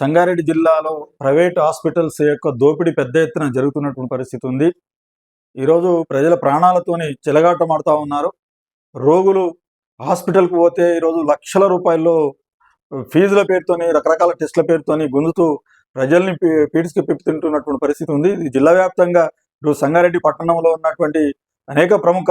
సంగారెడ్డి జిల్లాలో private hospitals యొక్క దోపిడీ పెద్ద ఎత్తున జరుగుతున్నటువంటి పరిస్థితి ఉంది. ఈరోజు ప్రజల ప్రాణాలతోని చెలగాటమాడుతూ ఉన్నారు. రోగులు హాస్పిటల్కి పోతే ఈరోజు లక్షల రూపాయల్లో ఫీజుల పేరుతోని రకరకాల టెస్టుల పేరుతోని గుంజుతూ ప్రజల్ని పీడిచి పీడికి పరిస్థితి ఉంది. ఇది జిల్లా వ్యాప్తంగా ఇప్పుడు సంగారెడ్డి పట్టణంలో ఉన్నటువంటి అనేక ప్రముఖ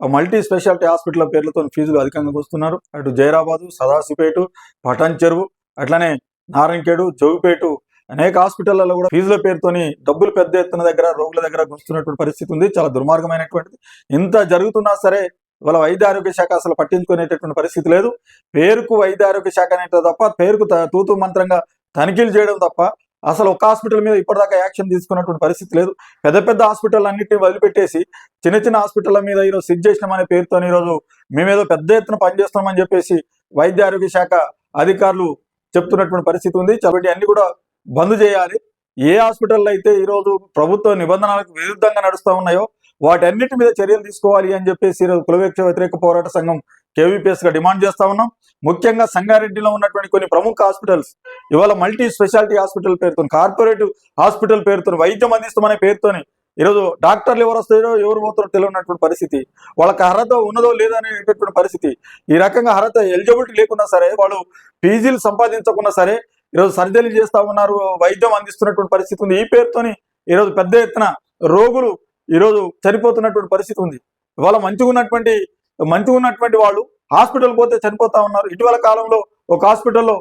మల్టీ స్పెషాలిటీ హాస్పిటల్ పేర్లతో ఫీజులు అధికంగా వస్తున్నారు అటు జైరాబాదు సదాశిపేటు పటాన్ చెరువు అట్లనే నారాయణఖేడు జోగిపేట అనేక హాస్పిటళ్ళలో కూడా ఫీజుల పేరుతోని డబ్బులు పెద్ద ఎత్తున దగ్గర రోగుల దగ్గర గుంచుతున్నటువంటి పరిస్థితి ఉంది. చాలా దుర్మార్గమైనటువంటిది. ఇంత జరుగుతున్నా సరే ఇవాళ వైద్య ఆరోగ్య శాఖ అసలు పట్టించుకునేటటువంటి పరిస్థితి లేదు. పేరుకు వైద్య ఆరోగ్య శాఖ అనేది తప్ప పేరుకు త- తూతు మంత్రంగా తనిఖీలు చేయడం తప్ప అసలు ఒక హాస్పిటల్ మీద ఇప్పటిదాకా యాక్షన్ తీసుకున్నటువంటి పరిస్థితి లేదు. పెద్ద పెద్ద హాస్పిటల్ అన్నింటినీ వదిలిపెట్టేసి చిన్న చిన్న హాస్పిటల్ మీద ఈరోజు సిట్ చేసినామనే పేరుతో ఈరోజు మేమేదో పెద్ద ఎత్తున పనిచేస్తున్నామని చెప్పేసి వైద్య ఆరోగ్య శాఖ అధికారులు చెప్తున్నటువంటి పరిస్థితి ఉంది. కాబట్టి అన్ని కూడా బంద్ చేయాలి. ఏ హాస్పిటల్ అయితే ఈరోజు ప్రభుత్వ నిబంధనలకు విరుద్ధంగా నడుస్తూ ఉన్నాయో వాటన్నిటి మీద చర్యలు తీసుకోవాలి అని చెప్పేసి ఈరోజు కులవేక్ష వ్యతిరేక పోరాట సంఘం కేవీపీఎస్గా డిమాండ్ చేస్తా ఉన్నాం. ముఖ్యంగా సంగారెడ్డిలో ఉన్నటువంటి కొన్ని ప్రముఖ హాస్పిటల్స్ ఇవాళ మల్టీ స్పెషాలిటీ హాస్పిటల్ పేరుతో కార్పొరేటివ్ హాస్పిటల్ పేరుతో వైద్యం అందిస్తామనే పేరుతోని ఈరోజు డాక్టర్లు ఎవరు వస్తారో ఎవరు పోతారో తెలియనటువంటి పరిస్థితి. వాళ్ళకి అర్హత ఉన్నదో లేదో అనేటటువంటి పరిస్థితి. ఈ రకంగా అర్హత ఎలిజిబిలిటీ లేకున్నా సరే వాళ్ళు పీజీలు సంపాదించకున్నా సరే ఈరోజు సర్జరీలు చేస్తా ఉన్నారు వైద్యం అందిస్తున్నటువంటి పరిస్థితి ఉంది. ఈ పేరుతోని ఈరోజు పెద్ద ఎత్తున రోగులు ఈరోజు చనిపోతున్నటువంటి పరిస్థితి ఉంది. ఇవాళ మంచిగా ఉన్నటువంటి మంచిగా ఉన్నటువంటి వాళ్ళు హాస్పిటల్ పోతే చనిపోతా ఉన్నారు. ఇటీవల కాలంలో ఒక హాస్పిటల్లో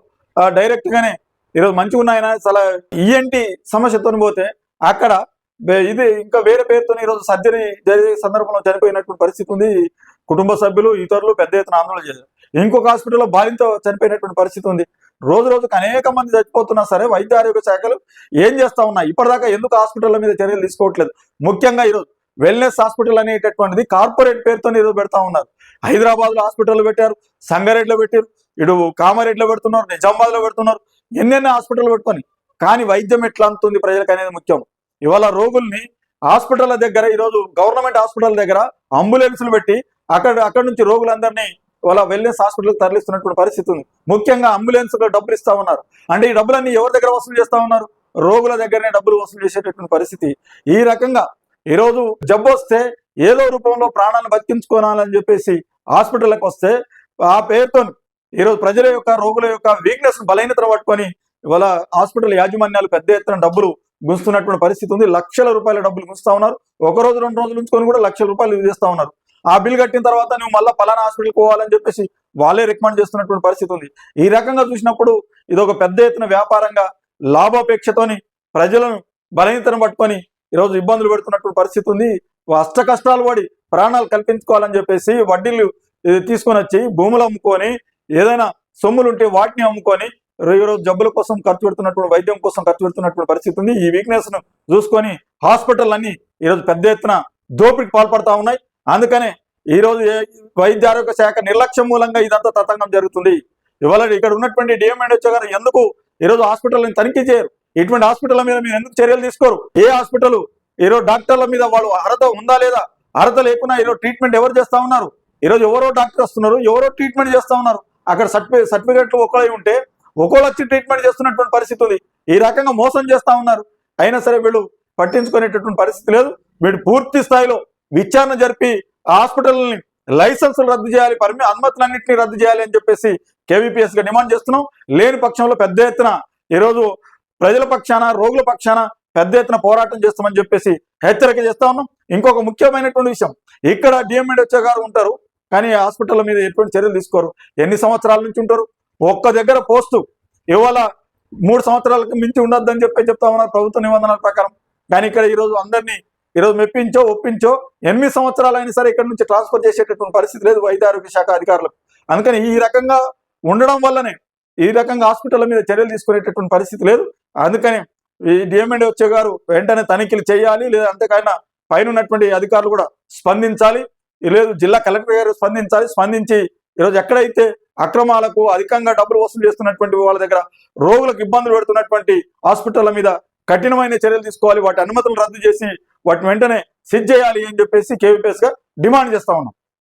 డైరెక్ట్గానే ఈరోజు మంచిగా ఉన్నాయన చాలా ఈఎన్టి సమస్యతో పోతే అక్కడ ఇది ఇంకా వేరే పేరుతో ఈరోజు సర్జరీ జరిగే సందర్భంలో చనిపోయినటువంటి పరిస్థితి ఉంది. కుటుంబ సభ్యులు ఇతరులు పెద్ద ఎత్తున ఆందోళన చేశారు. ఇంకొక హాస్పిటల్లో భార్యతో చనిపోయినటువంటి పరిస్థితి ఉంది. రోజు రోజుకు అనేక మంది చచ్చిపోతున్నా సరే వైద్య ఆరోగ్య శాఖలు ఏం చేస్తా ఉన్నాయి? ఇప్పటిదాకా ఎందుకు హాస్పిటల్ మీద చర్యలు తీసుకోవట్లేదు? ముఖ్యంగా ఈరోజు వెల్నెస్ హాస్పిటల్ అనేటటువంటిది కార్పొరేట్ పేరుతో ఈరోజు పెడతా ఉన్నారు. హైదరాబాద్లో హాస్పిటల్ పెట్టారు సంగారెడ్డిలో పెట్టారు ఇటు కామారెడ్డిలో పెడుతున్నారు నిజామాబాద్లో పెడుతున్నారు ఎన్నెన్నో హాస్పిటల్ పెట్టుకొని. కానీ వైద్యం ఎట్లా అందుతుంది ప్రజలకు అనేది ముఖ్యం. ఇవాళ రోగుల్ని హాస్పిటల్ దగ్గర ఈరోజు గవర్నమెంట్ హాస్పిటల్ దగ్గర అంబులెన్సులు పెట్టి అక్కడ అక్కడ నుంచి రోగులందరినీ ఇవాళ వెల్నెస్ హాస్పిటల్కి తరలిస్తున్నటువంటి పరిస్థితి ఉంది. ముఖ్యంగా అంబులెన్స్ డబ్బులు ఇస్తా ఉన్నారు. అంటే ఈ డబ్బులన్నీ ఎవరి దగ్గర వసూలు చేస్తా ఉన్నారు? రోగుల దగ్గరనే డబ్బులు వసూలు చేసేటటువంటి పరిస్థితి. ఈ రకంగా ఈరోజు జబ్బు వస్తే ఏదో రూపంలో ప్రాణాలను బతికించుకోనాలని చెప్పేసి హాస్పిటల్కి వస్తే ఆ పేరుతో ఈరోజు ప్రజల యొక్క రోగుల యొక్క వీక్నెస్ బలహీనతను పట్టుకొని ఇవాళ హాస్పిటల్ యాజమాన్యాలు పెద్ద ఎత్తున డబ్బులు గుంచుతున్నటువంటి పరిస్థితి ఉంది. లక్షల రూపాయల డబ్బులు గుంచుతా ఉన్నారు. ఒక రోజు రెండు రోజులు ఉంచుకొని కూడా లక్షల రూపాయలు చేస్తా ఉన్నారు. ఆ బిల్ కట్టిన తర్వాత నువ్వు మళ్ళీ పలానా హాస్పిటల్కి పోవాలని చెప్పేసి వాళ్ళే రికమెండ్ చేస్తున్నటువంటి పరిస్థితి ఉంది. ఈ రకంగా చూసినప్పుడు ఇది ఒక పెద్ద ఎత్తున వ్యాపారంగా లాభాపేక్షతోని ప్రజలను బలహీనతను పట్టుకొని ఈరోజు ఇబ్బందులు పెడుతున్నటువంటి పరిస్థితి ఉంది. అష్ట కష్టాలు పడి ప్రాణాలు కల్పించుకోవాలని చెప్పేసి వడ్డీలు తీసుకొని వచ్చి భూములు అమ్ముకొని ఏదైనా సొమ్ములు ఉంటే వాటిని అమ్ముకొని ఈరోజు జబ్బుల కోసం ఖర్చు పెడుతున్నటువంటి వైద్యం కోసం ఖర్చు పెడుతున్నటువంటి పరిస్థితి ఉంది. ఈ వీక్నెస్ను చూసుకొని హాస్పిటల్ అన్ని ఈరోజు పెద్ద ఎత్తున దోపిడికి పాల్పడతా ఉన్నాయి. అందుకనే ఈ రోజు వైద్య ఆరోగ్య శాఖ నిర్లక్ష్యం మూలంగా ఇదంతా తతంగం జరుగుతుంది. ఇవాళ ఇక్కడ ఉన్నటువంటి డిఎంఎండ్ గారు ఎందుకు ఈరోజు హాస్పిటల్ తనిఖీ చేయరు? ఇటువంటి హాస్పిటల్ మీద మీరు ఎందుకు చర్యలు తీసుకోరు? ఏ హాస్పిటల్ ఈరోజు డాక్టర్ల మీద వాళ్ళు అర్హత ఉందా లేదా? అర్హత లేకున్నా ఈరోజు ట్రీట్మెంట్ ఎవరు చేస్తా ఉన్నారు? ఈరోజు ఎవరో డాక్టర్ వస్తున్నారు ఎవరో ట్రీట్మెంట్ చేస్తా ఉన్నారు. అక్కడ సర్టిఫి సర్టిఫికేట్లు ఒకళ్ళై ఉంటే ఒకళ్ళు వచ్చి ట్రీట్మెంట్ చేస్తున్నటువంటి పరిస్థితి ఉంది. ఈ రకంగా మోసం చేస్తా ఉన్నారు. అయినా సరే వీళ్ళు పట్టించుకునేటటువంటి పరిస్థితి లేదు. వీళ్ళు పూర్తి స్థాయిలో విచారణ జరిపి హాస్పిటల్ని లైసెన్సులు రద్దు చేయాలి పర్మి అనుమతులన్నింటినీ రద్దు చేయాలి అని చెప్పేసి కేవీపీఎస్గా డిమాండ్ చేస్తున్నాం. లేని పక్షంలో పెద్ద ఎత్తున ఈరోజు ప్రజల పక్షాన రోగుల పక్షాన పెద్ద ఎత్తున పోరాటం చేస్తామని చెప్పేసి హెచ్చరిక చేస్తా ఉన్నాం. ఇంకొక ముఖ్యమైనటువంటి విషయం. ఇక్కడ డిఎంఎడ్హెచ్ఓ గారు ఉంటారు. కానీ హాస్పిటల్ మీద ఎటువంటి చర్యలు తీసుకోరు. ఎన్ని సంవత్సరాల నుంచి ఉంటారు? ఒక్క దగ్గర పోస్టు ఇవాళ మూడు సంవత్సరాలకు మించి ఉండొద్దని చెప్పి చెప్తా ఉన్నారు ప్రభుత్వ నిబంధనల ప్రకారం. కానీ ఇక్కడ ఈరోజు అందరినీ ఈరోజు మెప్పించో ఒప్పించో ఎనిమిది సంవత్సరాలు అయినా సరే ఇక్కడ నుంచి ట్రాన్స్ఫర్ చేసేటటువంటి పరిస్థితి లేదు వైద్య ఆరోగ్య శాఖ అధికారులకు. అందుకని ఈ రకంగా ఉండడం వల్లనే ఈ రకంగా హాస్పిటల్ మీద చర్యలు తీసుకునేటటువంటి పరిస్థితి లేదు. అందుకని ఈ డిఎంఎండ్ వచ్చే గారు వెంటనే తనిఖీలు చేయాలి లేదా అంతేకాయినా పైన ఉన్నటువంటి అధికారులు కూడా స్పందించాలి. లేదు జిల్లా కలెక్టర్ గారు స్పందించాలి స్పందించి ఈరోజు ఎక్కడైతే అక్రమాలకు అధికంగా డబ్బులు వసూలు చేస్తున్నటువంటి వాళ్ళ దగ్గర రోగులకు ఇబ్బందులు పెడుతున్నటువంటి హాస్పిటల్ మీద కఠినమైన చర్యలు తీసుకోవాలి. వాటి అనుమతులు రద్దు చేసి వాటిని వెంటనే సిద్ధ చేయాలి అని చెప్పేసి కేవీపీఎస్గా డిమాండ్ చేస్తా ఉన్నాం.